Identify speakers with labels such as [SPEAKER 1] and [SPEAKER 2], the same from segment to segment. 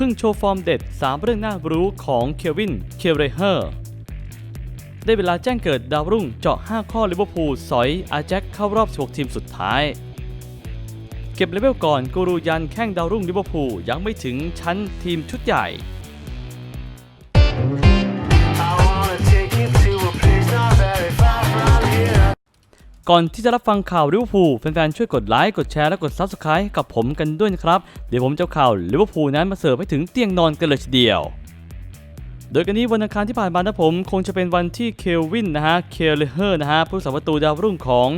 [SPEAKER 1] เพิ่งโชว์ฟอร์มเด็ด 3 เรื่องน่ารู้ของเควิน เคเรเฮอร์ ได้เวลาแจ้งเกิดดาวรุ่งเจาะ 5 ข้อลิเวอร์พูลสอยอาแจ็คเข้ารอบ 16 ทีมสุดท้าย เก็บเลเวลก่อนกูรูยันแข้งดาวรุ่งลิเวอร์พูลยังไม่ถึงชั้นทีมชุดใหญ่ ก่อนที่จะรับฟังข่าวลิเวอร์พูลแฟนๆช่วยกดไลค์กดแชร์และกด Subscribe กับผมกันด้วยนะครับ เดี๋ยวผมจะข่าวลิเวอร์พูลนั้นมาเสิร์ฟให้ถึงเตียงนอนกันเลยทีเดียว โดยกันนี้วันอังคารที่ผ่านมานะผม คงจะเป็นวันที่เคลวินนะฮะเคลเฮอร์นะฮะผู้สาประตูดาวรุ่งของ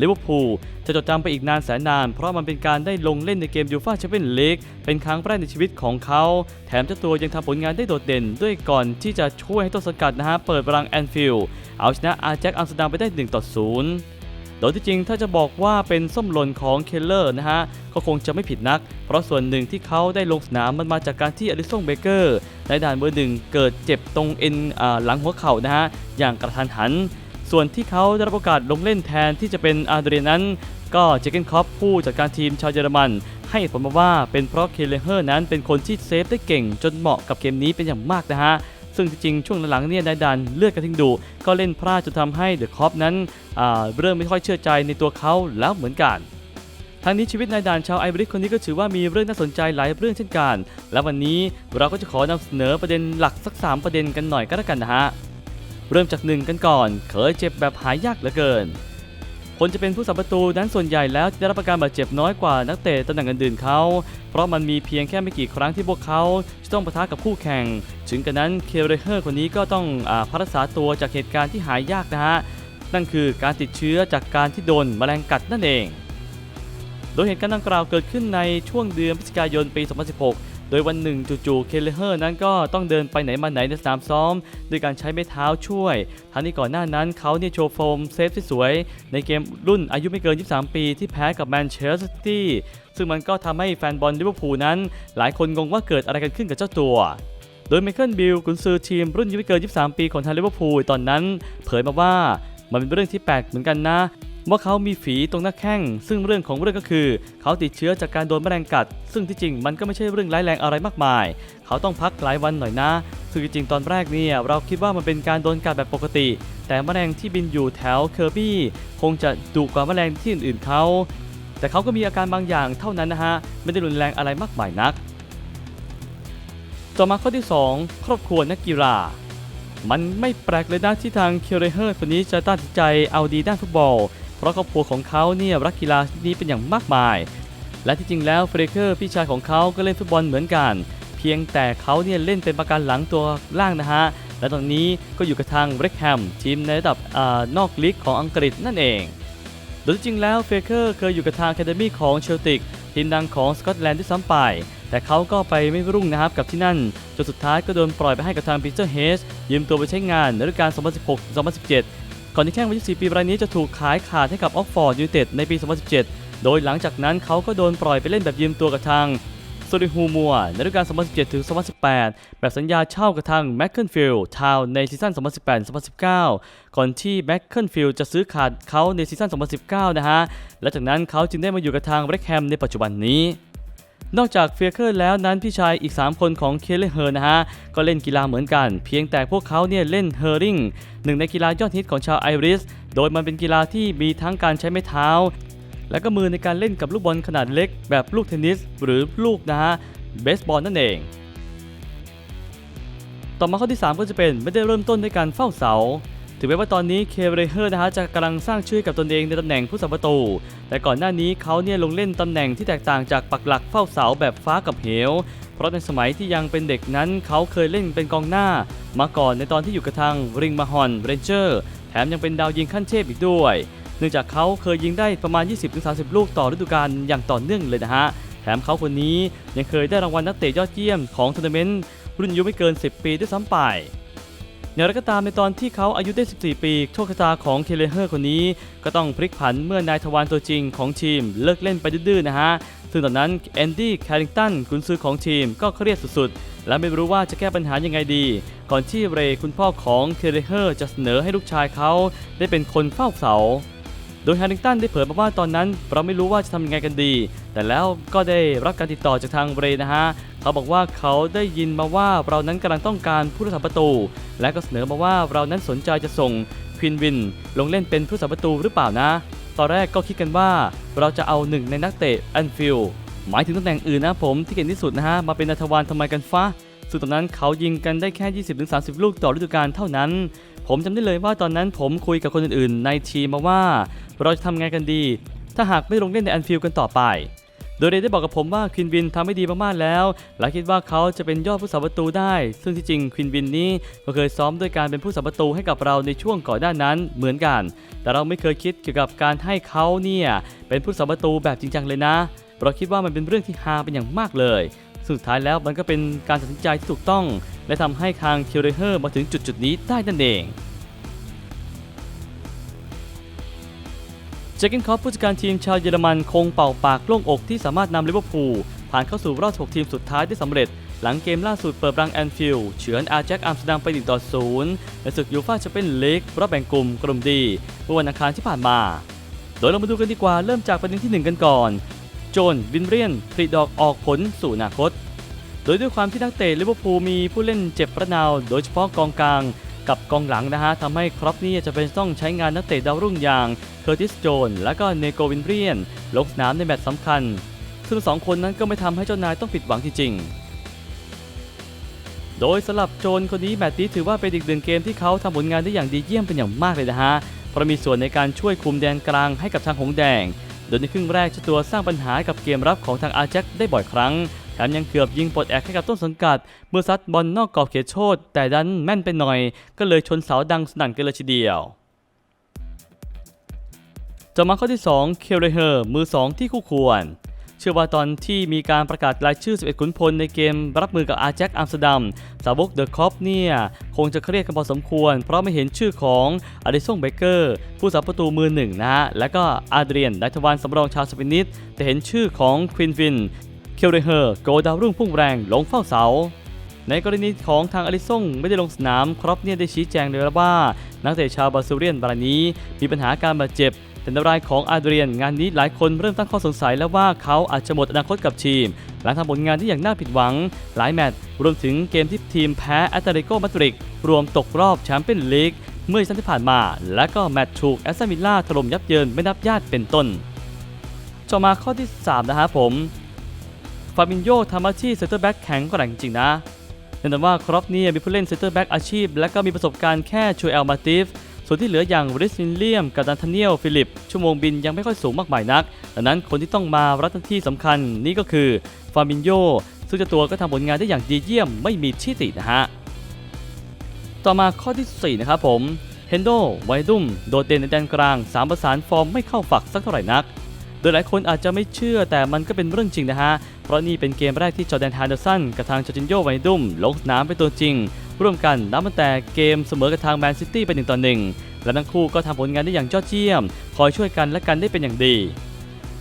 [SPEAKER 1] ลิเวอร์พูลจะจดจำไปอีกนานแสนนาน เพราะมันเป็นการได้ลงเล่นในเกมยูฟ่าแชมเปี้ยนลีกเป็นครั้งแรกในชีวิตของเขา แถมเจ้าตัวยังทำผลงานได้โดดเด่น ด้วยก่อนที่จะช่วยให้ต้นสังกัดนะฮะเปิดบรังแอนฟิลด์เอาชนะอาแจ็คอัมสเตอร์ดัมไปได้1ต่อ0 โดยที่จริงถ้าจะบอกว่าเป็นส้มหล่นของเคลเลอร์นะฮะ ก็คงจะไม่ผิดนัก เพราะส่วนหนึ่งที่เขาได้ลงสนามมันมาจากการที่อลิซงเบเกอร์ในด่านเบอร์หนึ่งเกิดเจ็บตรงเอ็นอหลังหัวเข่านะฮะ อย่างกระทันหัน ส่วนที่เขาได้รับโอกาสลงเล่นแทนที่จะเป็นอาร์เดรียนนั้น ก็เจเกนคอปผู้จัดการทีมชาวเยอรมัน ให้ผลมาว่าเป็นเพราะเคเลเฮอร์นั้นเป็นคนที่เซฟได้เก่งจนเหมาะกับเกมนี้เป็นอย่างมากนะฮะ ซึ่งจริงๆช่วงหลังๆเนี่ยนายดันเลือดกระทิงดุก็เล่นพลาดจนทำให้เดอะคอปนั้นเริ่มไม่ค่อยเชื่อใจในตัวเขาแล้วเหมือนกันทั้งนี้ชีวิตนายด่านชาวไอริสคนนี้ก็ถือว่ามีเรื่องน่าสนใจหลายเรื่องเช่นกัน และวันนี้เราก็จะขอนำเสนอประเด็นหลักสัก 3 ประเด็นกันหน่อยก็แล้วกันนะฮะ เริ่มจากหนึ่งกันก่อน เคยเจ็บแบบหายยากเหลือเกิน คนจะเป็นผู้สัมประตูนั้นส่วนใหญ่แล้วจะได้รับการบาดเจ็บน้อยกว่านักเตะตำแหน่งอื่นๆเขา เพราะมันมีเพียงแค่ไม่กี่ครั้งที่พวกเขาจะต้องปะทะกับคู่แข่ง ถึงกระนั้นเคเรเฮอร์คนนี้ก็ต้องอาพักรักษาตัวจากเหตุการณ์ที่หายยากนะฮะ นั่นคือการติดเชื้อจากการที่โดนแมลงกัดนั่นเอง โดยเหตุการณ์ดังกล่าวเกิดขึ้นในช่วงเดือนพฤศจิกายนปี 2016 โดยวันหนึ่งจู่ๆ เคเลเฮอร์นั้นก็ต้องเดินไปไหนมาไหนในสนามซ้อม ด้วยการใช้ไม้เท้าช่วย ทั้งนี้ก่อนหน้านั้นเขาเนี่ยโชว์โฟมเซฟที่สวย ในเกมรุ่นอายุไม่เกิน 23 ปีที่แพ้กับแมนเชสเตอร์ซิตี้ ซึ่งมันก็ทำให้แฟนบอลลิเวอร์พูลนั้น หลายคนงงว่าเกิดอะไรกันขึ้นกับเจ้าตัวโดยไมเคิลบิลกุนซือทีมรุ่นอายุไม่เกิน 23 ปีของทางลิเวอร์พูลตอนนั้น เผยมาว่ามันเป็นเรื่องที่แปลกเหมือนกันนะ ว่าเขามีฝีตรงหน้าแข้ง ซึ่งเรื่องของเรื่องก็คือ เขาติดเชื้อจากการโดนแมลงกัด ซึ่งที่จริงมันก็ไม่ใช่เรื่องร้ายแรงอะไรมากมาย เขาต้องพักหลายวันหน่อยนะซึ่งจริงตอนแรกเนี่ยเราคิดว่ามันเป็นการโดนกัดแบบปกติ แต่แมลงที่บินอยู่แถวเคอร์บี้คงจะดุกว่าแมลงที่อื่นๆเขา แต่เขาก็มีอาการบางอย่างเท่านั้นนะฮะไม่ได้รุนแรงอะไรมากมายนัก ต่อมาข้อที่ 2 ครอบครัวนักกีฬามันไม่แปลกเลยนะที่ทางเคเรเฮอร์คนนี้จะตัดสินใจเอาดีด้านฟุตบอล เพราะครอบครัวของเขาเนี่ยรักกีฬาชนิดนี้เป็นอย่างมากมาย และที่จริงแล้วเฟรเกอร์พี่ชายของเขาก็เล่นฟุตบอลเหมือนกัน เพียงแต่เขาเนี่ยเล่นเป็นประกันหลังตัวล่างนะฮะ และตอนนี้ก็อยู่กับทางเบรกแฮมทีมในระดับอานอกลีกของอังกฤษนั่นเอง โดยที่จริงแล้วเฟรเกอร์เคยอยู่กับทางแคดมี่ของเชลติกทีมดังของสกอตแลนด์ด้วยซ้ำไป แต่เขาก็ไปไม่รุ่งนะครับกับที่นั่น จนสุดท้ายก็โดนปล่อยไปให้กับทางปีเตอร์เฮสยืมตัวไปใช้งานในฤดูกาล2016-2017 ก่อนที่แข้งวัย24ปีรายนี้จะถูกขายขาดให้กับออกฟอร์ดยูไนเต็ดในปี 2017 โดยหลังจากนั้นเขาก็โดนปล่อยไปเล่นแบบยืมตัวกับทางโซลิฮูมัวในฤดูกาล 2017-2018 แบบสัญญาเช่ากับทางแมคเคิลฟิลด์ทาวในซีซั่น 2018-2019 ก่อนที่แมคเคิลฟิลด์จะซื้อขาดเขาในซีซั่น 2019 นะฮะ และจากนั้นเขาจึงได้มาอยู่กับทางเบรกแฮมในปัจจุบันนี้ นอกจากเฟียเกอร์แล้วนั้นพี่ชายอีก 3 คนของเคเลเฮอร์นะฮะ ก็เล่นกีฬาเหมือนกัน เพียงแต่พวกเขาเนี่ยเล่นเฮอร์ริงหนึ่งในกีฬายอดฮิตของชาวไอริส โดยมันเป็นกีฬาที่มีทั้งการใช้ไม้เท้า และก็มือในการเล่นกับลูกบอลขนาดเล็ก แบบลูกเทนนิส หรือลูกนะฮะเบสบอลนั่นเอง ต่อมาข้อที่ 3 ก็จะเป็นไม่ได้เริ่มต้นด้วยการเฝ้าเสา ถึงแม้ว่าตอนนี้เคเบรเฮอร์นะฮะจะกำลังสร้างชื่อกับตนเองในตำแหน่งผู้สัมประตู แต่ก่อนหน้านี้เขาเนี่ยลงเล่นตำแหน่งที่แตกต่างจากปักหลักเฝ้าเสาแบบฟ้ากับเหว เพราะในสมัยที่ยังเป็นเด็กนั้นเขาเคยเล่นเป็นกองหน้า มาก่อนในตอนที่อยู่กับทางริงมาฮอนเรนเจอร์แถมยังเป็นดาวยิงขั้นเทพอีกด้วย เนื่องจากเขาเคยยิงได้ประมาณ 20-30 ลูกต่อฤดูกาลอย่างต่อเนื่องเลยนะฮะแถมเขาคนนี้ยังเคยได้รางวัลนักเตะยอดเยี่ยมของทัวร์นาเมนต์รุ่นอายุไม่เกิน 10 ปีด้วยซ้ำไป อย่างไรก็ตามในตอนที่เขาอายุได้ 14 ปี โชคชะตาของเคเลเฮอร์คนนี้ ก็ต้องพลิกผันเมื่อนายทวารตัวจริงของทีมเลิกเล่นไปดื้อๆนะฮะ ซึ่งตอนนั้นแอนดี้แคริงตันกุนซือของทีมก็เครียดสุดๆ และไม่รู้ว่าจะแก้ปัญหายังไงดี ก่อนที่เรย์คุณพ่อของเคเลเฮอร์จะเสนอให้ลูกชายเขาได้เป็นคนเฝ้าเสาโดยแฮร์ริงตันได้เผยมาว่าตอนนั้น เราไม่รู้ว่าจะทำยังไงกันดี แต่แล้วก็ได้รับการติดต่อจากทางเบรย์นะฮะ เขาบอกว่าเขาได้ยินมาว่าเรานั้นกำลังต้องการผู้รักษาประตู และก็เสนอมาว่าเรานั้นสนใจจะส่งควินวิน ลงเล่นเป็นผู้รักษาประตูหรือเปล่านะ ตอนแรกก็คิดกันว่าเราจะเอาหนึ่งในนักเตะแอนฟิลหมายถึงตำแหน่งอื่นนะผมที่เก่งที่สุดนะฮะมาเป็นอัธวานทำไมกันฟ้าซึ่งตอนนั้นเขายิงกันได้แค่ 20-30 ลูกต่อฤดูกาลเท่านั้น ผมจำได้เลยว่าตอนนั้นผมคุยกับคนอื่นๆ ในทีมมาว่า เราจะทำไงกันดี ถ้าหากไม่ลงเล่นในแอนฟิลด์กันต่อไป โดยเรย์ได้บอกกับผมว่าควินวินทำไม่ดีมากๆแล้ว และคิดว่าเขาจะเป็นยอดผู้สาประตูได้ ซึ่งที่จริงควินวินนี้ก็เคยซ้อมด้วยการเป็นผู้สาประตูให้กับเราในช่วงก่อนหน้านั้นเหมือนกัน แต่เราไม่เคยคิดเกี่ยวกับการให้เขาเนี่ยเป็นผู้สาประตูแบบจริงจังเลยนะเราคิดว่ามันเป็นเรื่องที่ฮาเป็นอย่างมากเลย สุดท้ายแล้วมันก็เป็นการตัดสินใจที่ถูกต้อง และทำให้ทางคิวเรเฮอร์มาถึงจุดๆนี้ได้นั่นเอง เจคเกนคอปผู้จัดการทีมชาวเยอรมันคงเป่าปากโล่งอกที่สามารถนำลิเวอร์พูลผ่านเข้าสู่รอบ6ทีมสุดท้ายได้สำเร็จ หลังเกมล่าสุดเปิดรังแอนฟิลด์เฉือนอาแจ็คอัมสเตอร์ดัมไป1ต่อ0ในศึกยูฟ่าแชมเปี้ยนลีกรอบแบ่งกลุ่มกลุ่มดีเมื่อวันอังคารที่ผ่านมา โดยเรามาดูกันดีกว่าเริ่มจากประเด็นที่ 1 กันก่อน โจนวินเรียนผลิดอกออกผลสู่อนาคต โดยด้วยความที่นักเตะลิเวอร์พูลมีผู้เล่นเจ็บประนาว โดยเฉพาะกองกลาง กับกองหลังนะฮะทำให้ครอปนี่จะเป็นต้องใช้งานนักเตะดาวรุ่งอย่างเคอร์ติสโจนและก็เนโกวินเรียน ลงสนามในแมตช์สำคัญ ซึ่งสองคนนั้นก็ไม่ทำให้เจ้านายต้องผิดหวังจริงๆ โดยสำหรับโจนคนนี้แมตช์นี้ถือว่าเป็นอีกหนึ่งเกมที่เขาทำผลงานได้อย่างดีเยี่ยมเป็นอย่างมากเลยนะฮะเพราะมีส่วนในการช่วยคุมแดนกลางให้กับทางหงแดง โดยในครึ่งแรกเจ้าตัวสร้างปัญหากับเกมรับของทางอาแจ็คได้บ่อยครั้ง มยังเกือบยิงปลดแอกให้กับต้นสังกัด เมื่อซัดบอลนอกกรอบเขตโทษแต่ดันแม่นไปหน่อย ก็เลยชนเสาดังสนั่นกันเลยทีเดียวต่อมาข้อที่ 2 เคลเรเฮอร์ มือ 2 ที่คู่ควร เชื่อว่าตอนที่มีการประกาศรายชื่อ 11 ขุนพลในเกมรับมือกับอาแจ็คอัมสเตอร์ดัม สาวกเดอะคอปเนี่ย คงจะเครียดกันพอสมควร เพราะไม่เห็นชื่อของอดิสันเบเกอร์ ผู้สาประตูมือหนึ่งนะฮะ และก็อาเดรียนไดทวานสำรองชาวสเปนิสแต่เห็นชื่อของควินฟิน เคลเรเฮอร์โกดาวรุ่งพุ่งแรงลงเฝ้าเสา ในกรณีของทางอลิซงไม่ได้ลงสนามครอปเนี่ยได้ชี้แจงเลยว่า นักเตะชาวบราซิเลียนรายนี้ มีปัญหาการบาดเจ็บแต่ในรายของอาเดรียนงานนี้หลายคนเริ่มตั้งข้อสงสัยแล้วว่าเขาอาจจะหมดอนาคตกับทีม หลังทำผลงานที่อย่างน่าผิดหวัง หลายแมตช์รวมถึงเกมที่ทีมแพ้แอตเลติโกมาดริดรวมตกรอบแชมเปี้ยนลีกเมื่อซีซั่นที่ผ่านมา และก็แมตช์ถูกแอสตันวิลล่าถล่มยับเยินไม่นับญาติเป็นต้น ต่อมาข้อที่สามนะครับผม ฟาบินโยทำอาชีพเซนเตอร์แบ็กแข็งแกร่งจริงนะแน่นอนว่าครอปเนี่ยมีผู้เล่นเซนเตอร์แบ็กอาชีพ และก็มีประสบการณ์แค่ชูเอลมาติฟส่วนที่เหลืออย่างริสซินเลียมกับดันทาเนียลฟิลิป ชั่วโมงบินยังไม่ค่อยสูงมากมายนัก ดังนั้นคนที่ต้องมารับหน้าที่สำคัญนี่ก็คือฟาบินโยซึ่งเจ้าตัวก็ทำผลงานได้อย่างดีเยี่ยมไม่มีที่ตินะฮะต่อมาข้อที่4นะครับผมเฮนโดไวดุมโดดเด่นในแดนกลาง3ประสานฟอร์มไม่เข้าฝักสักเท่าไหร่นัก โดยหลายคนอาจจะไม่เชื่อแต่มันก็เป็นเรื่องจริงนะฮะ ราะนี่เป็นเกมแรกที่จอแดนฮานเดอร์สันกับทางจอร์จินโยไวดุมลงสนามเป็นตัวจริง ร่วมกันนับตั้งแต่เกมเสมอกับทางแมนซิตี้เป็นหนึ่งต่อหนึ่งและทั้งคู่ก็ทำผลงานได้อย่างยอดเยี่ยม คอยช่วยกันและกันได้เป็นอย่างดี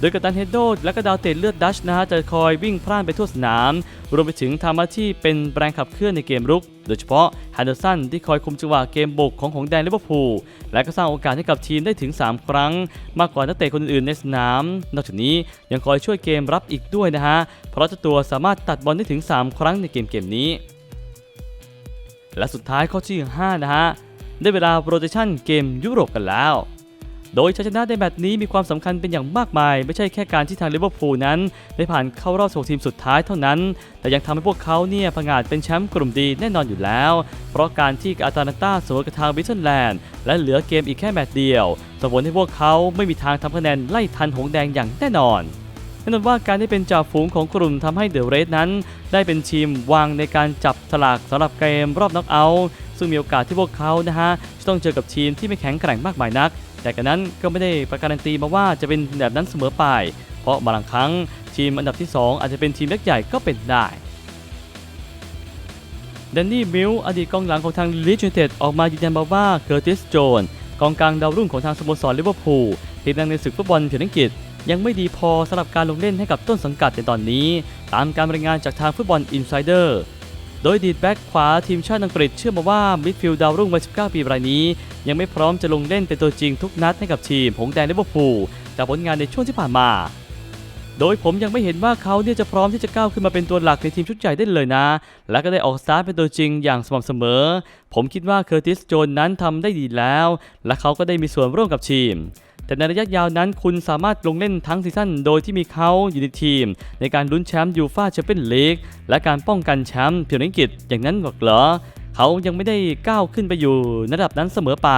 [SPEAKER 1] โดยกัปตันเฮดโดและก็ดาวเตะเลือดดัชนะฮะจะคอยวิ่งพล่านไปทั่วสนาม รวมไปถึงทำหน้าที่เป็นแรงขับเคลื่อนในเกมรุก โดยเฉพาะฮันเดอร์สันที่คอยคุมจังหวะเกมบุกของของแดนลิเวอร์พูลและก็สร้างโอกาสให้กับทีมได้ถึง 3 ครั้ง มากกว่านักเตะคนอื่นในสนาม นอกจากนี้ยังคอยช่วยเกมรับอีกด้วยนะฮะเพราะเจ้าตัวสามารถตัดบอลได้ถึง 3 ครั้งในเกมเกมนี้ และสุดท้ายข้อที่5นะฮะได้เวลาโปรเตชันเกมยุโรปกันแล้ว โดยชัยชนะในแมตช์นี้มีความสำคัญเป็นอย่างมากมาย ไม่ใช่แค่การที่ทางลิเวอร์พูลนั้น ได้ผ่านเข้ารอบ16ทีมสุดท้ายเท่านั้น แต่ยังทำให้พวกเขาเนี่ยผงาดเป็นแชมป์กลุ่มดีแน่นอนอยู่แล้ว เพราะการที่อาตาลันตาสวนกับทางบิทเทิลแลนด์และเหลือเกมอีกแค่แมตช์เดียวส่งผลให้พวกเขาไม่มีทางทำคะแนนไล่ทันหงแดงอย่างแน่นอนแน่นอนว่าการได้เป็นจ่าฝูงของกลุ่มทำให้เดอะเรสนั้น ได้เป็นทีมวางในการจับสลากสำหรับเกมรอบน็อกเอาท์ซึ่งมีโอกาสที่พวกเขานะฮะจะต้องเจอกับทีมที่ไม่แข็งแกร่งมากมายนัก แต่กันนั้นก็ไม่ได้ประการันตีมาว่าจะเป็นแบบนั้นเสมอไป เพราะบางครั้งทีมอันดับที่ 2 อาจจะเป็นทีมเล็กใหญ่ก็เป็นได้แดนนี่มิลอดีตกองหลังของทางลีจูเต็ดออกมายืนยันมาว่าเคอร์ติสโจนกองกลางดาวรุ่งของทางสโมสรลิเวอร์พูลทีมดังในศึกฟุตบอลเพียงอังกฤษ ยังไม่ดีพอสำหรับการลงเล่นให้กับต้นสังกัดในตอนนี้ ตามการรายงานจากทางฟุตบอลอินไซเดอร์ โดยดีดแบ็กขวาทีมชาติอังกฤษเชื่อมาว่ามิดฟิลด์ดาวรุ่งวัย 19 ปีรายนี้ ยังไม่พร้อมจะลงเล่นเป็นตัวจริงทุกนัดให้กับทีมหงแดงลิเวอร์พูลจากผลงานในช่วงที่ผ่านมา โดยผมยังไม่เห็นว่าเขาเนี่ยจะพร้อมที่จะก้าวขึ้นมาเป็นตัวหลักในทีมชุดใหญ่ได้เลยนะ และก็ได้ออกสตาร์ทเป็นตัวจริงอย่างสม่ำเสมอ ผมคิดว่าเคอร์ติสโจนนั้นทำได้ดีแล้ว และเขาก็ได้มีส่วนร่วมกับทีม แต่ในระยะยาวนั้นคุณสามารถลงเล่นทั้งซีซั่นโดยที่มีเขาอยู่ในทีม ในการลุ้นแชมป์ยูฟาแชมเปี้ยนลีกและการป้องกันแชมป์เมียร์ลีกอย่างนั้นหรอกเหรอเขายังไม่ได้ก้าวขึ้นไปอยู่ระดับนั้นเสมอไป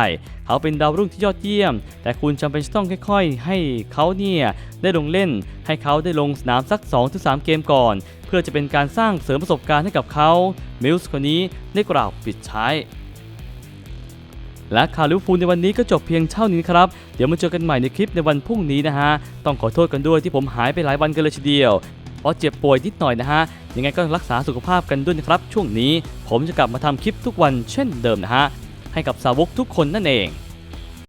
[SPEAKER 1] เขาเป็นดาวรุ่งที่ยอดเยี่ยม แต่คุณจำเป็นต้องค่อยๆ ให้เขาเนี่ยได้ลงเล่น ให้เขาได้ลงสนามสัก 2-3 เกมก่อน เพื่อจะเป็นการสร้างเสริมประสบการณ์ให้กับเขามิลส์คนนี้ได้กล่าวปิดท้าย และข่าวลิเวอร์พูลในวันนี้ก็จบเพียงเท่านี้ครับ เดี๋ยวมาเจอกันใหม่ในคลิปในวันพรุ่งนี้นะฮะ ต้องขอโทษกันด้วยที่ผมหายไปหลายวันกันเลยทีเดียว เพราะเจ็บป่วยนิดหน่อยนะฮะ ยังไงก็รักษาสุขภาพกันด้วยนะครับ ช่วงนี้ผมจะกลับมาทำคลิปทุกวันเช่นเดิมนะฮะ ให้กับสาวกทุกคนนั่นเอง